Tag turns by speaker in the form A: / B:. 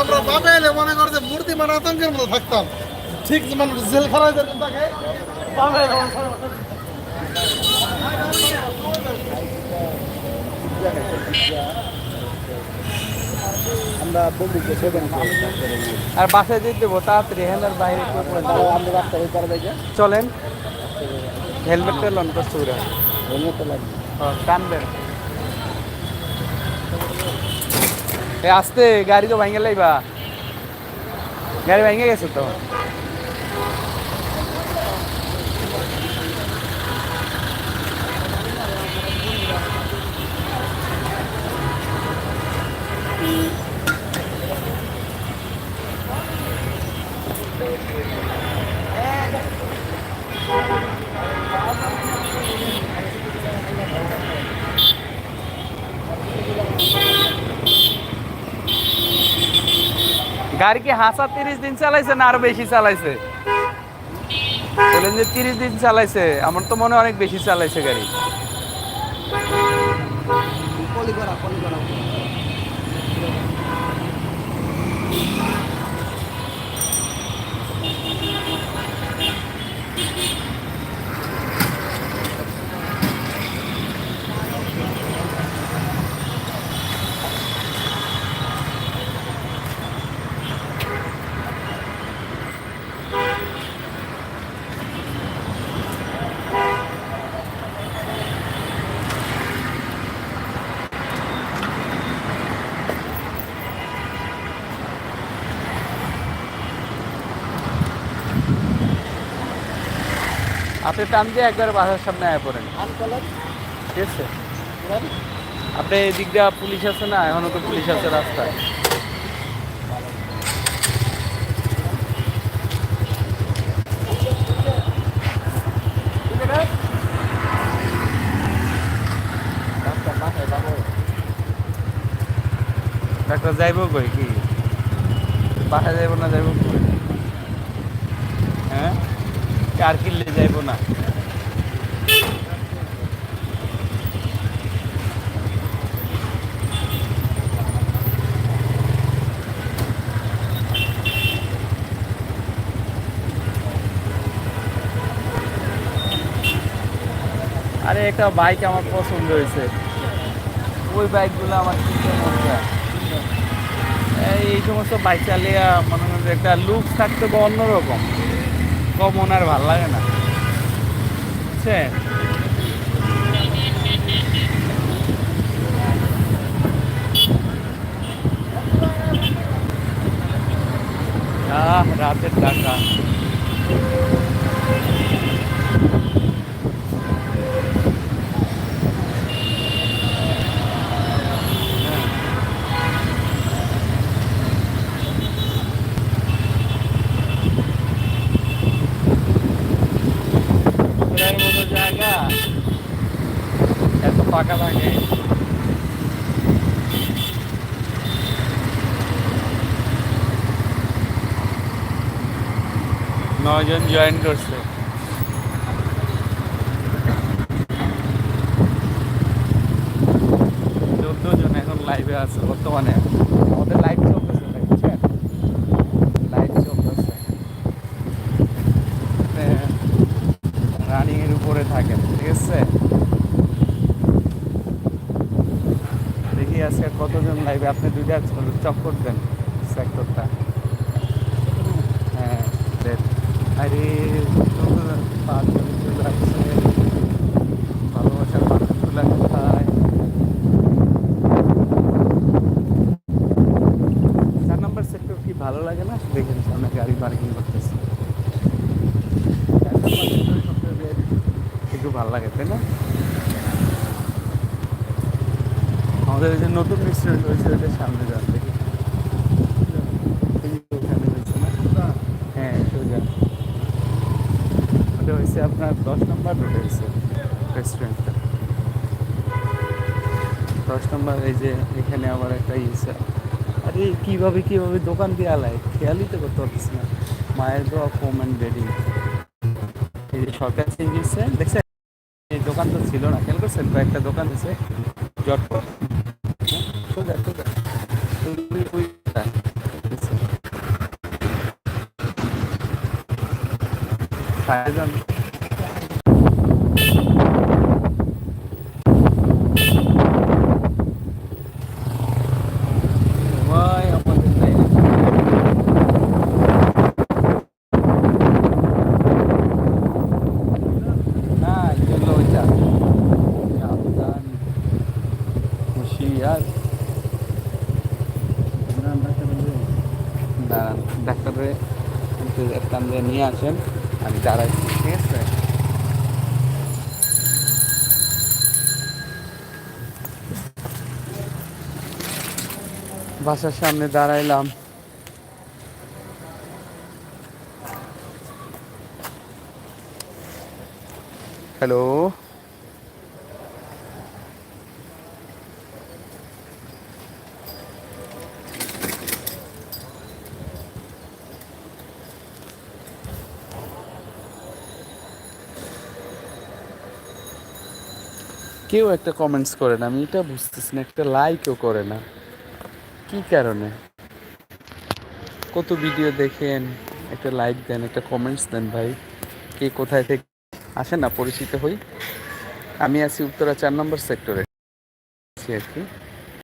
A: আমরা বাবা এলে মনে করে যে মূর্তি মানে আতঙ্কের মতো থাকতাম। ঠিক মানে জেল খানায় যেরকম থাকে বাবা এলে
B: আমরা বন্ধুকে
C: আর বাসায় দিয়ে দেবো তাড়াতাড়ি বাইরে চলেন। হেলমেটটা লন
B: হেলমেট লাগবে।
C: টানবেন। এ আসতে গাড়ি তো ভাঙে লাইবা গাড়ি ভেঙে গেছে তো গাড়ি কি হাসা তিরিশ দিন চালাইছে না আরও বেশি চালাইছে? বলেন যে তিরিশ দিন চালাইছে, আমার তো মনে অনেক বেশি চালাইছে গাড়ি।
B: Thank করা
C: আপনি টান দিয়ে একবার বাসার সামনে আয় পড়েন। ঠিক আছে? আপনি এদিক দিয়ে পুলিশ আছে না? এখনও তো পুলিশ আছে রাস্তায়। ডাক্তার যাইব কই? কি? বাসায় যাইব না যাইব কই? হ্যাঁ? কার কিনলে যাইব না। আরে, একটা বাইক আমার পছন্দ হয়েছে। ওই বাইকগুলো আমার এই সমস্ত বাইক চালিয়ে মনে হয় একটা লুক থাকতে বা অন্যরকম। কমন আর ভালো লাগে না বুঝছেন আহ রাতের টাকা ফাঁকা থাকে নজন জয়েন করছে। চোদ্দ জন এখন লাইভে আছে বর্তমানে। আমাদের লাইভ চলতেছে বুঝছেন লাইভ চলতেছে। রানিং এর উপরে থাকেন ঠিক আছে দেখি আজকে কতজন লাইভে? আপনি দুইটা চক্কর দেন সেক্টরটা হ্যাঁ চার নম্বর কি ভালো লাগে না? দেখেন গাড়ি পার্কিং একটু ভালো লাগে, তাই না? আমাদের যে নতুন রেস্টুরেন্ট হয়েছে ওইটার সামনে যান, দেখি। হ্যাঁ ওটা হয়েছে আপনার দশ নম্বর রোডে হয়েছে রেস্টুরেন্টটা দশ নম্বর এই যে এখানে আবার একটা ইসে আরে, কীভাবে কীভাবে দোকান দিয়ে আলায়? খেয়ালই তো করতে পারতেছি না। মায়ের দোয়া ফোম অ্যান্ড বেডিং এই যে সরকার চেঞ্জ হচ্ছে দেখছেন? এই দোকান তো ছিল না, খেয়াল করছেন? কয়েকটা দোকান আছে, জটপট। দাঁড়ান ডাক্তারে একটা নিয়ে আসেন আমি দাঁড়াচ্ছি ঠিক আছে? বাসার সামনে দাঁড়াইলাম। হ্যালো? কেউ একটা কমেন্টস করে না, আমি এটা বুঝতেছি না, একটা লাইকও করে না। কি কারণে? কত ভিডিও দেখেন, একটা লাইক দেন, একটা কমেন্টস দেন ভাই। কে কোথায় থেকে, আসেন না, পরিচিত হই। আমি আছি উত্তরা চার নম্বর সেক্টরে আর কি।